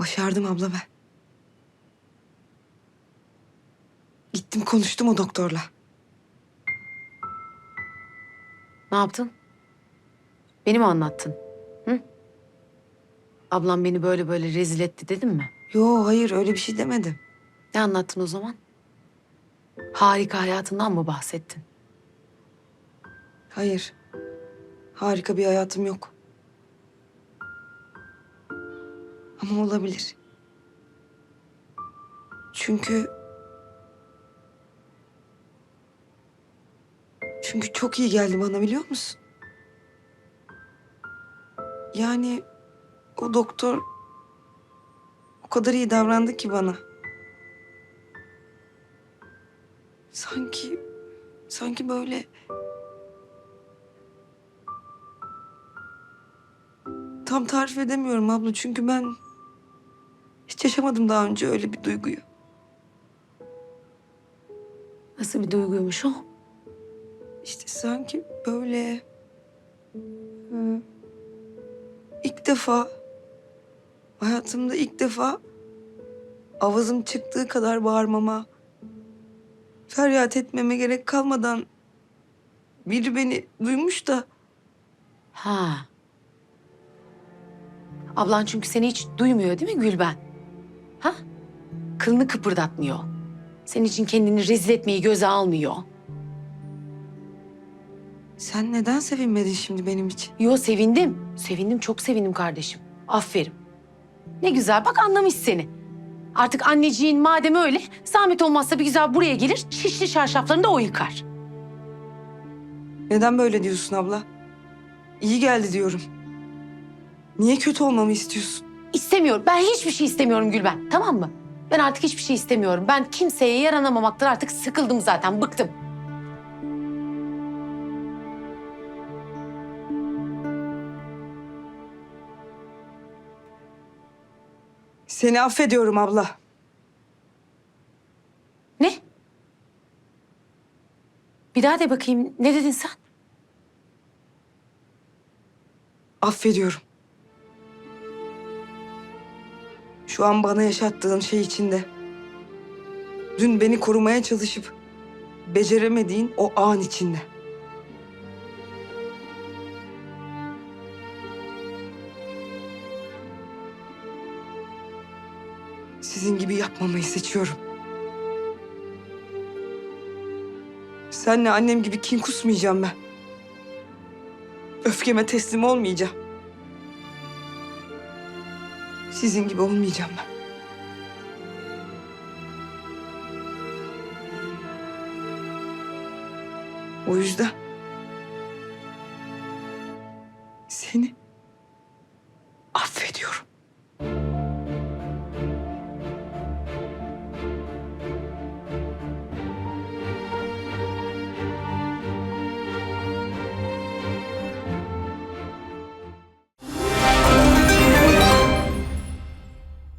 Başardım abla ben. Gittim konuştum o doktorla. Ne yaptın? Beni mi anlattın? Hı? Ablam beni böyle böyle rezil etti dedim mi? Yo hayır öyle bir şey demedim. Ne anlattın o zaman? Harika hayatından mı bahsettin? Hayır. Harika bir hayatım yok. Ama olabilir. Çünkü... Çünkü çok iyi geldi bana biliyor musun? Yani o doktor o kadar iyi davrandı ki bana. Sanki sanki böyle Tam tarif edemiyorum abla çünkü ben hiç yaşamadım daha önce öyle bir duyguyu. Nasıl bir duyguymuş o? İşte sanki böyle hı, ilk defa hayatımda ilk defa avazım çıktığı kadar bağırmama, feryat etmeme gerek kalmadan biri beni duymuş da Ha. Ablan çünkü seni hiç duymuyor değil mi Gülben? Ha? Kılını kıpırdatmıyor. Senin için kendini rezil etmeyi göze almıyor. sen neden sevinmedin şimdi benim için? Yo sevindim. Sevindim çok sevindim kardeşim. Aferin. Ne güzel bak anlamış seni. Artık anneciğin madem öyle zahmet olmazsa bir güzel buraya gelir şişli çarşaflarını da o yıkar. Neden böyle diyorsun abla? İyi geldi diyorum. Niye kötü olmamı istiyorsun? İstemiyorum. Ben hiçbir şey istemiyorum Gülben. Tamam mı? Ben artık hiçbir şey istemiyorum. Ben kimseye yaranamamaktan artık sıkıldım zaten. Bıktım. Seni affediyorum abla. Ne? Bir daha de bakayım. Ne dedin sen? Affediyorum. Şu an bana yaşattığın şey içinde. Dün beni korumaya çalışıp beceremediğin o an içinde. Sizin gibi yapmamayı seçiyorum. Senle annem gibi kin kusmayacağım ben. Öfkeme teslim olmayacağım. Sizin gibi olmayacağım ben. O yüzden seni